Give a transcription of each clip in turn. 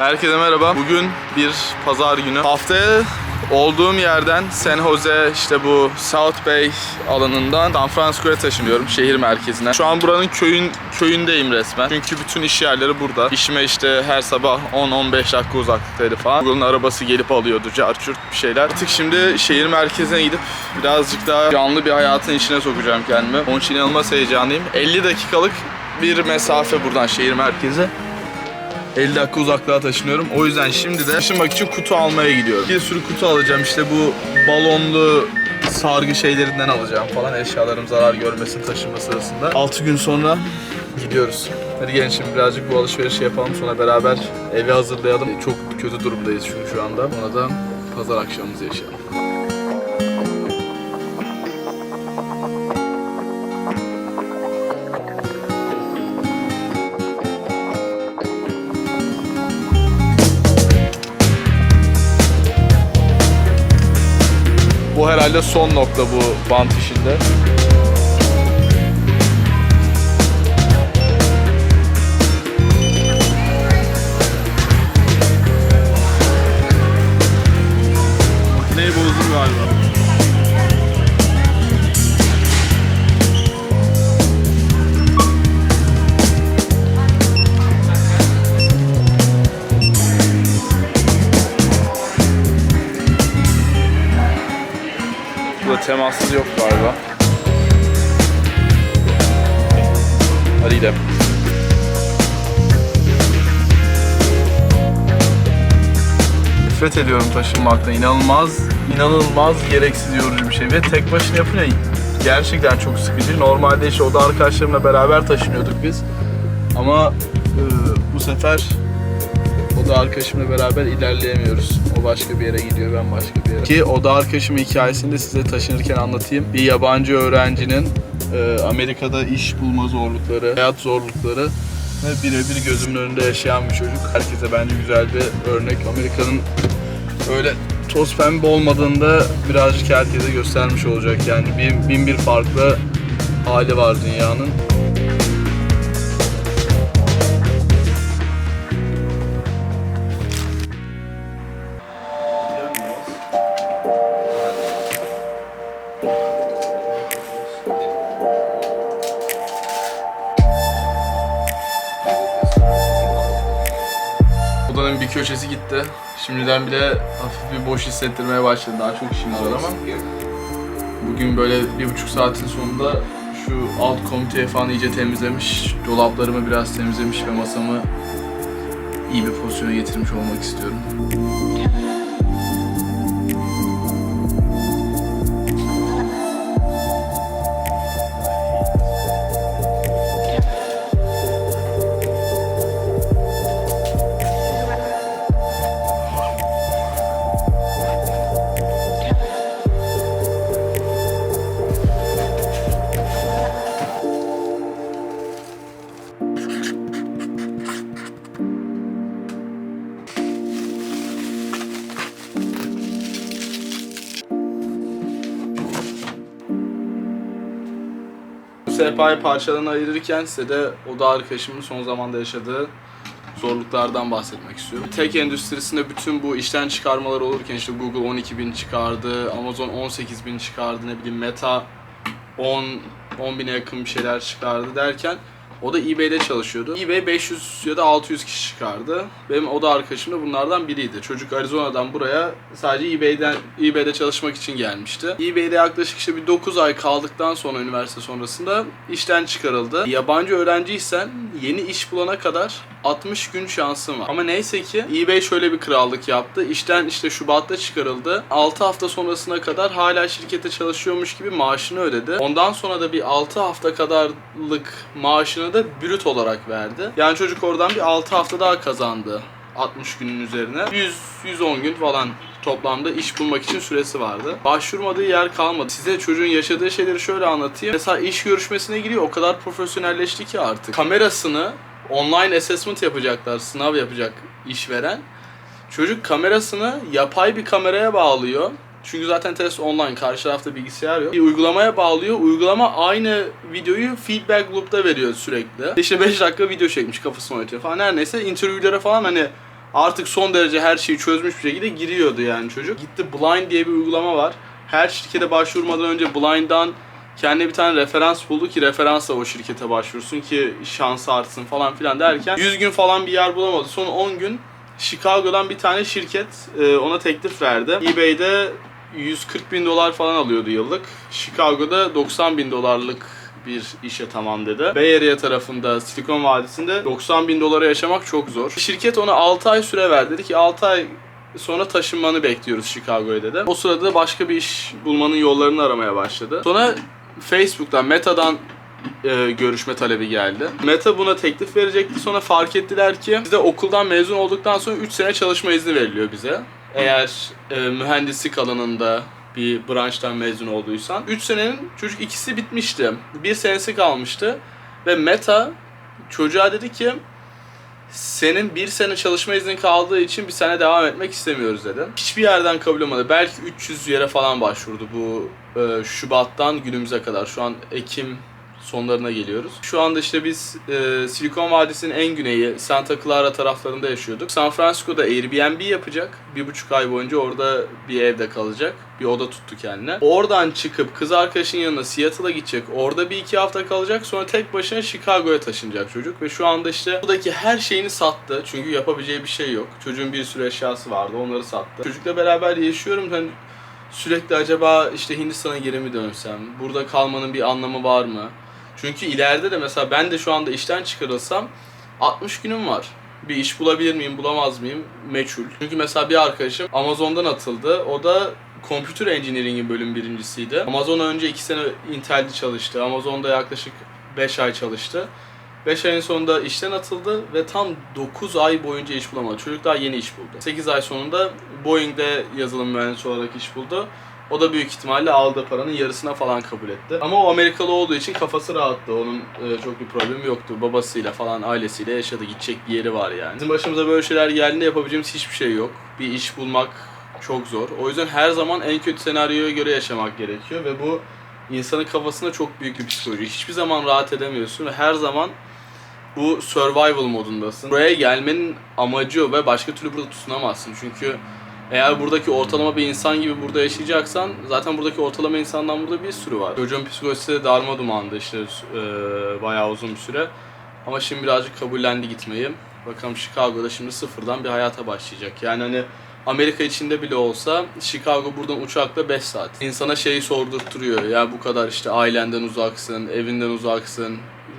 Herkese merhaba. Bugün bir pazar günü. Haftaya olduğum yerden San Jose işte bu South Bay alanından San Francisco'ya taşınıyorum şehir merkezine. Şu an buranın köyün köyündeyim resmen. Çünkü bütün iş yerleri burada. İşime işte her sabah 10-15 dakika uzaklıktaydı falan. Google'ın arabası gelip alıyordu carçurt bir şeyler. Artık şimdi şehir merkezine gidip birazcık daha canlı bir hayatın içine sokacağım kendimi. Onun için inanılmaz heyecanlıyım. 50 dakikalık bir mesafe buradan şehir merkezi. 50 dakika uzaklığa taşınıyorum. O yüzden şimdi de taşınmak için kutu almaya gidiyorum. Bir sürü kutu alacağım. İşte bu balonlu sargı şeylerinden alacağım falan. Eşyalarım zarar görmesin taşınma sırasında. 6 gün sonra gidiyoruz. Hadi gelin şimdi birazcık bu alışverişi yapalım. Sonra beraber evi hazırlayalım. Çok kötü durumdayız çünkü şu anda. Ona da pazar akşamımızı yaşayalım. Herhalde son nokta bu bant işinde. Temassız yok galiba. Hadi gidelim. Nefret ediyorum taşınmaktan. İnanılmaz, inanılmaz gereksiz yorucu bir şey. Ve tek başına yapınca gerçekten çok sıkıcı. Normalde işte oda arkadaşlarımla beraber taşınıyorduk biz. Ama e, bu sefer oda arkadaşımla beraber ilerleyemiyoruz. O başka bir yere gidiyor, ben başka bir yere. Ki oda arkadaşım hikayesini de size taşınırken anlatayım. Bir yabancı öğrencinin e, Amerika'da iş bulma zorlukları, hayat zorlukları ve birebir gözümün önünde yaşayan bir çocuk. Herkese bence güzel bir örnek. Amerika'nın öyle toz pembe olmadığında birazcık herkese göstermiş olacak. Yani bin, bin bir farklı hali var dünyanın. Köşesi gitti. Şimdiden bile hafif bir boş hissettirmeye başladı. Daha çok işimiz var ama. Bugün böyle bir buçuk saatin sonunda şu alt komiteyi falan iyice temizlemiş. Dolaplarımı biraz temizlemiş ve masamı iyi bir pozisyona getirmiş olmak istiyorum. Sehpayı parçalarına ayırırken size de oda arkadaşımın son zamanda yaşadığı zorluklardan bahsetmek istiyorum. Tek endüstrisinde bütün bu işten çıkarmalar olurken işte Google 12 bin çıkardı, Amazon 18 bin çıkardı, ne bileyim Meta 10 10 bine yakın bir şeyler çıkardı derken o da eBay'de çalışıyordu. eBay 500 ya da 600 kişi çıkardı. Benim oda arkadaşım da bunlardan biriydi. Çocuk Arizona'dan buraya sadece eBay'den eBay'de çalışmak için gelmişti. eBay'de yaklaşık işte bir 9 ay kaldıktan sonra üniversite sonrasında işten çıkarıldı. Yabancı öğrenciysen yeni iş bulana kadar 60 gün şansın var. Ama neyse ki eBay şöyle bir krallık yaptı. İşten işte Şubat'ta çıkarıldı. 6 hafta sonrasına kadar hala şirkete çalışıyormuş gibi maaşını ödedi. Ondan sonra da bir 6 hafta kadarlık maaşını da brüt olarak verdi. Yani çocuk oradan bir 6 hafta daha kazandı. 60 günün üzerine. 100-110 gün falan toplamda iş bulmak için süresi vardı. Başvurmadığı yer kalmadı. Size çocuğun yaşadığı şeyleri şöyle anlatayım. Mesela iş görüşmesine giriyor. O kadar profesyonelleşti ki artık. Kamerasını online assessment yapacaklar. Sınav yapacak işveren. Çocuk kamerasını yapay bir kameraya bağlıyor. Çünkü zaten test online, karşı tarafta bilgisayar yok. Bir uygulamaya bağlıyor. Uygulama aynı videoyu feedback loop'ta veriyor sürekli. İşte 5 dakika video çekmiş kafasını oynatıyor falan. Her neyse interview'lere falan hani Artık son derece her şeyi çözmüş bir şekilde giriyordu yani çocuk. Gitti Blind diye bir uygulama var. Her şirkete başvurmadan önce Blind'dan kendine bir tane referans buldu ki referansla o şirkete başvursun ki şansı artsın falan filan derken 100 gün falan bir yer bulamadı. Son 10 gün Chicago'dan bir tane şirket e, ona teklif verdi. eBay'de 140 bin dolar falan alıyordu yıllık. Chicago'da 90 bin dolarlık bir işe tamam dedi. Bay Area tarafında Silikon Vadisi'nde 90 bin dolara yaşamak çok zor. Şirket ona 6 ay süre verdi. Dedi ki 6 ay sonra taşınmanı bekliyoruz Chicago'ya dedi. O sırada da başka bir iş bulmanın yollarını aramaya başladı. Sonra Facebook'tan, Meta'dan e, görüşme talebi geldi. Meta buna teklif verecekti. Sonra fark ettiler ki bizde okuldan mezun olduktan sonra 3 sene çalışma izni veriliyor bize. Eğer e, mühendislik alanında bir branştan mezun olduysan. 3 senenin çocuk ikisi bitmişti. Bir senesi kalmıştı. Ve Meta çocuğa dedi ki senin bir sene çalışma iznin kaldığı için bir sene devam etmek istemiyoruz dedi. Hiçbir yerden kabul olmadı. Belki 300 yere falan başvurdu bu e, Şubat'tan günümüze kadar. Şu an Ekim sonlarına geliyoruz. Şu anda işte biz e, Silikon Vadisi'nin en güneyi Santa Clara taraflarında yaşıyorduk. San Francisco'da Airbnb yapacak. Bir buçuk ay boyunca orada bir evde kalacak. Bir oda tuttu kendine. Oradan çıkıp kız arkadaşın yanına Seattle'a gidecek. Orada bir iki hafta kalacak. Sonra tek başına Chicago'ya taşınacak çocuk. Ve şu anda işte buradaki her şeyini sattı. Çünkü yapabileceği bir şey yok. Çocuğun bir sürü eşyası vardı. Onları sattı. Çocukla beraber yaşıyorum. Hani sürekli acaba işte Hindistan'a geri mi dönsem? Burada kalmanın bir anlamı var mı? Çünkü ileride de mesela ben de şu anda işten çıkarılsam 60 günüm var. Bir iş bulabilir miyim, bulamaz mıyım? Meçhul. Çünkü mesela bir arkadaşım Amazon'dan atıldı. O da Computer Engineering'in bölüm birincisiydi. Amazon önce 2 sene Intel'de çalıştı. Amazon'da yaklaşık 5 ay çalıştı. 5 ayın sonunda işten atıldı ve tam 9 ay boyunca iş bulamadı. Çocuk daha yeni iş buldu. 8 ay sonunda Boeing'de yazılım mühendisi olarak iş buldu. O da büyük ihtimalle aldığı paranın yarısına falan kabul etti. Ama o Amerikalı olduğu için kafası rahattı. Onun e, çok bir problemi yoktu. Babasıyla falan ailesiyle yaşadı. Gidecek bir yeri var yani. Bizim başımıza böyle şeyler geldiğinde yapabileceğimiz hiçbir şey yok. Bir iş bulmak çok zor. O yüzden her zaman en kötü senaryoya göre yaşamak gerekiyor ve bu insanın kafasında çok büyük bir psikoloji. Hiçbir zaman rahat edemiyorsun ve her zaman bu survival modundasın. Buraya gelmenin amacı o ve başka türlü burada tutunamazsın. Çünkü eğer buradaki ortalama bir insan gibi burada yaşayacaksan zaten buradaki ortalama insandan burada bir sürü var. Çocuğun psikolojisi de darma dumandı işte e, bayağı uzun bir süre. Ama şimdi birazcık kabullendi gitmeyi. Bakalım Chicago'da şimdi sıfırdan bir hayata başlayacak. Yani hani Amerika içinde bile olsa Chicago buradan uçakla 5 saat. İnsana şeyi sordurtturuyor. Ya bu kadar işte ailenden uzaksın, evinden uzaksın.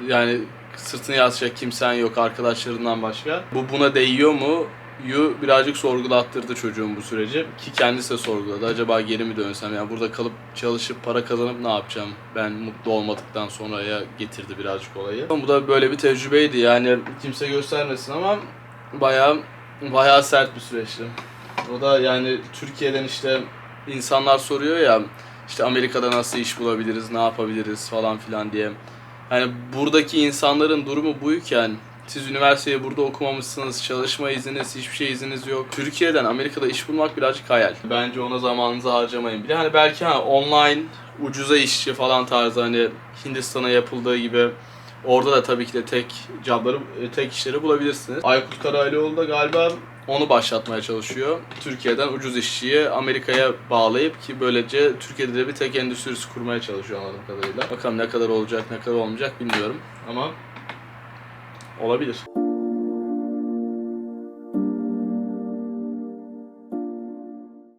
Yani sırtını yaslayacak kimsen yok arkadaşlarından başka. Bu buna değiyor mu? Yu birazcık sorgulattırdı çocuğun bu süreci ki kendisi de sorguladı. Acaba geri mi dönsem yani burada kalıp çalışıp para kazanıp ne yapacağım? Ben mutlu olmadıktan sonraya getirdi birazcık olayı. Bu da böyle bir tecrübeydi yani kimse göstermesin ama bayağı bayağı sert bir süreçti. O da yani Türkiye'den işte insanlar soruyor ya işte Amerika'da nasıl iş bulabiliriz, ne yapabiliriz falan filan diye. Yani buradaki insanların durumu buyken siz üniversiteyi burada okumamışsınız, çalışma izniniz, hiçbir şey izniniz yok. Türkiye'den Amerika'da iş bulmak birazcık hayal. Bence ona zamanınızı harcamayın. Bir de hani belki ha, online ucuza işçi falan tarzı hani Hindistan'a yapıldığı gibi orada da tabii ki de tek jobları, tek işleri bulabilirsiniz. Aykut Karaylıoğlu da galiba onu başlatmaya çalışıyor. Türkiye'den ucuz işçiyi Amerika'ya bağlayıp ki böylece Türkiye'de de bir tek endüstrisi kurmaya çalışıyor anladığım kadarıyla. Bakalım ne kadar olacak ne kadar olmayacak bilmiyorum ama olabilir.